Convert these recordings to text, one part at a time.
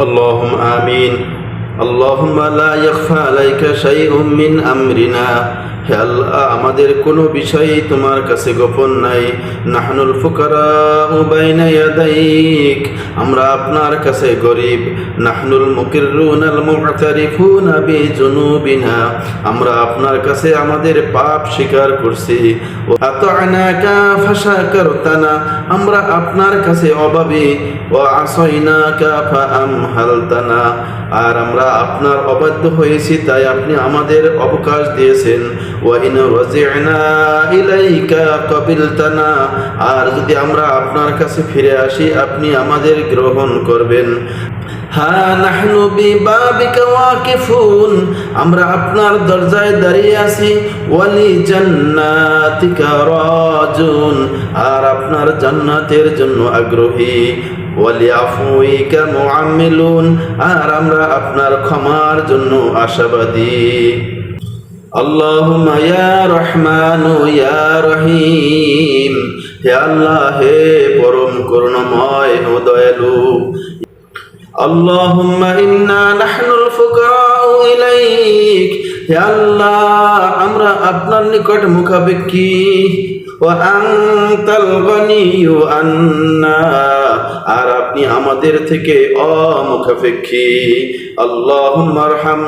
اللهم آمين اللهم لا يخفى عليك شيء من أمرنا হে আল্লাহ, আমাদের কোনো বিষয়ই তোমার কাছে গোপন নাই। নাহনুল ফুকারা ইয়াদাইক, আমরা আপনার কাছে গরিব। নাহনুল মুকিররুন আল মুআতারিফুন বিজুনুবিনা, আমরা আপনার কাছে আমাদের পাপ স্বীকার করছি। আতানাকা ফাশাকারতানা, আমরা আপনার কাছে অভাবী। ও আসাইনাকা ফাআমহালতানা, আর আমরা আপনার অবাধ্য হয়েছি, তাই আপনি আমাদের অবকাশ দিয়েছেন। ওয়াইন রাজি'না ইলাইকা কাবিলতানা। আর যদি আমরা আপনার কাছে ফিরে আসি, আপনি আমাদের গ্রহণ করবেন। আমরা আপনার দরজায় দাঁড়িয়ে আছি। ওয়ালি জান্নাতিকা রাজুন। আর আপনার জান্নাতের জন্য আগ্রহী। ওয়ালি আফুইকা মুআম্মিলুন। আর আমরা আপনার ক্ষমার জন্য আশাবাদী। আল্লাহুম্মা ইয়া রহমানু ইয়া রহিম হে আল্লাহ হে পরম করুণাময় ও দয়ালু اللهم إنا نحن الفقراء إليك হে আল্লাহ আমরা আপনার নিকট মুখাপেক্ষী ও আনতাল গনিয়ু আন্না আর আপনি আমাদের থেকে অমুখাপেক্ষী। আল্লাহুম্মা আরহাম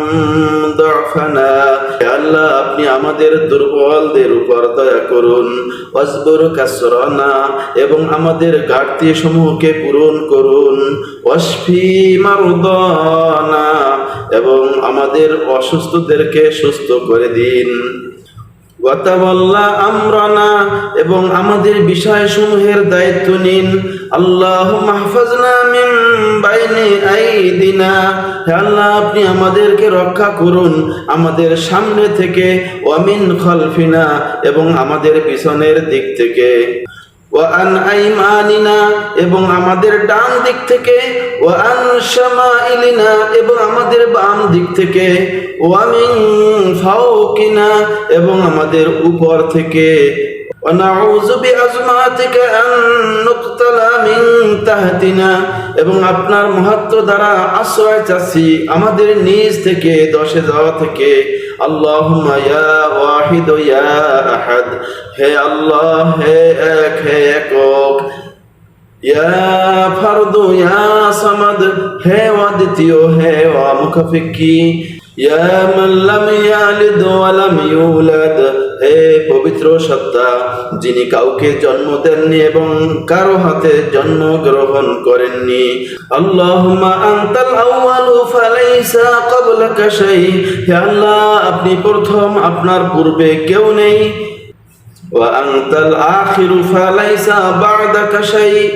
দুআফানা হে আল্লাহ, আপনি আমাদের দুর্বলদের উপর দয়া করুন। কাসরানা। এবং আমাদের ঘাটতি সমূহকে পূরণ করুন। এবং আমাদের অসুস্থদেরকে সুস্থ করে দিন। ওয়াতাওয়াল্লা আমরানা এবং আমাদের বিষয়সমূহের দায়িত্ব নিন। আল্লাহ মাহফাজনা মিন বাইনি আইদিনা। হে আল্লাহ, আপনি আমাদেরকে রক্ষা করুন আমাদের সামনে থেকে। ওয়ামিন খলফিনা এবং আমাদের পিছনের দিক থেকে। ওয়ান আইমানিনা এবং আমাদের ডান দিক থেকে ওয়ান শামাইলিনা এবং আমাদের বাম দিক থেকে ওয়ামিন ফাওকিনা এবং আমাদের উপর থেকে ونعوذ بعظمتك أن نقتل من تحتنا এবং আপনার মহত্ব দ্বারা আশ্রয় চাচ্ছি আমাদের নিজ থেকে দশে যাওয়া থেকে আল্লাহুম্মা ইয়া ওয়াহিদ ইয়া আহাদ হে আল্লাহ, হে এক, হে একক। ইয়া ফারদু ইয়া সামাদ হে অদ্বিতীয়, হে অমুখাফিকি মান লাম ইয়ালিদ ওয়া লাম ইউলাদ। হে পবিত্র সত্তা, যিনি কাউকে জন্ম দেননি এবং কারও হাতে জন্ম গ্রহণ করেননি। আল্লাহুম্মা আনতাল আউয়ালু ফালাইসা ক্বাবলাকা শাই। হে আল্লাহ, আপনি প্রথম আপনার পূর্বে কেউ নেই। ওয়া আনতাল আখিরু ফালাইসা বা'দাকা শাই।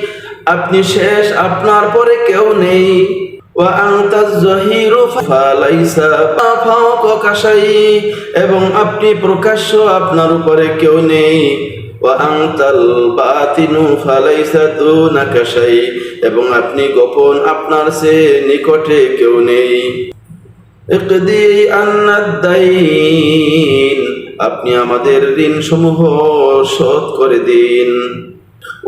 আপনি শেষ আপনার পরে কেউ নেই। এবং আপনি প্রকাশ্য আপনার উপরে কেউ নেই। এবং আপনি গোপন আপনার সে নিকটে কেউ নেই। আপনি আমাদের ঋণ সমূহ শোধ করে দিন।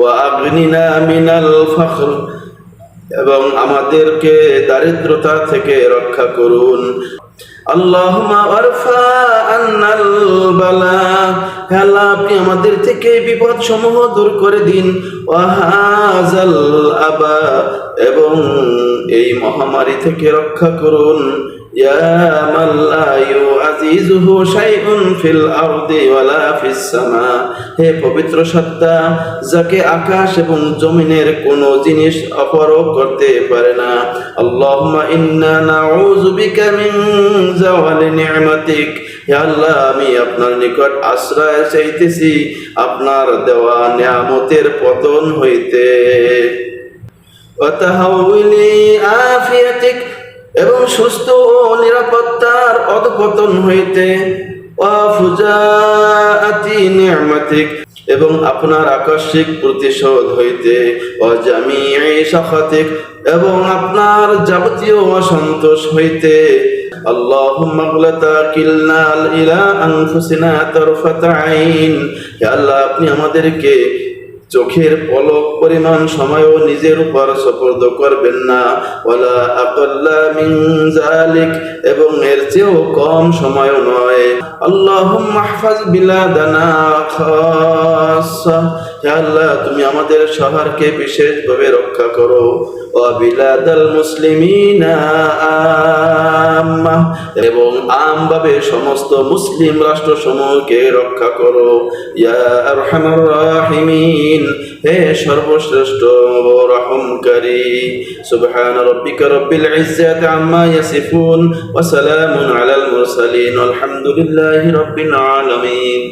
আগনিনা মিনাল ফখর এবং আমাদেরকে দারিদ্রতা থেকে রক্ষা করুন। আমাদের থেকে বিপদ সমূহ দূর করে দিন। আবা। এবং এই মহামারী থেকে রক্ষা করুন। ইয়া মান লা ইউআজিজুহু শাইউন ফিল আরদি ওয়ালা ফিস সামা। হে পবিত্র সত্তা, যাকে আকাশ এবং জমিনের কোনো জিনিস অপরোগ করতে পারে না। আল্লাহুম্মা ইন্না নাউযু বিকা মিন জাওয়ালি হে আল্লাহ, আমি আপনার নিকট আশ্রয় চাইতেছি আপনার দেওয়া নিয়ামতের পতন হইতে। ওয়াতাহাউলি আফিয়াতিক এবং সুস্থ ও নিরাপত্তার অধপতন হইতে ওয়াফুজাআতি নি'মাতিক এবং আপনার আকস্মিক প্রতিশোধ হইতে অজামিই সাখাতিক এবং আপনার যাবতীয় অসন্তোষ হইতে اللهم لا تكلنا الى انفسنا طرفة عين হে আল্লাহ আপনি আমাদেরকে চোখের পলক পরিমাণ সময়ও নিজের উপর সপর্দ করবেন না। ওয়ালা আকাল্লা মিন জালিক এবং এর চেয়েও কম সময়ও নয়। আল্লাহুম্মা মাহফাজ বিলাদানা খাসসা, হে আল্লাহ, তুমি আমাদের শহরকে বিশেষভাবে রক্ষা করো। ও বিলাদাল মুসলিমিনা এবং আমভাবে সমস্ত মুসলিম রাষ্ট্রসমূহকে রক্ষা করো। রাহিমিন, হে সর্বশ্রেষ্ঠ রহমকারী। সুবহান রব্বিল ইজ্জাতি আম্মা ইয়াসিফুন, ওয়া সালামুন আলাল মুরসালিন। আলহামদুলিল্লাহি রব্বিল আলামিন।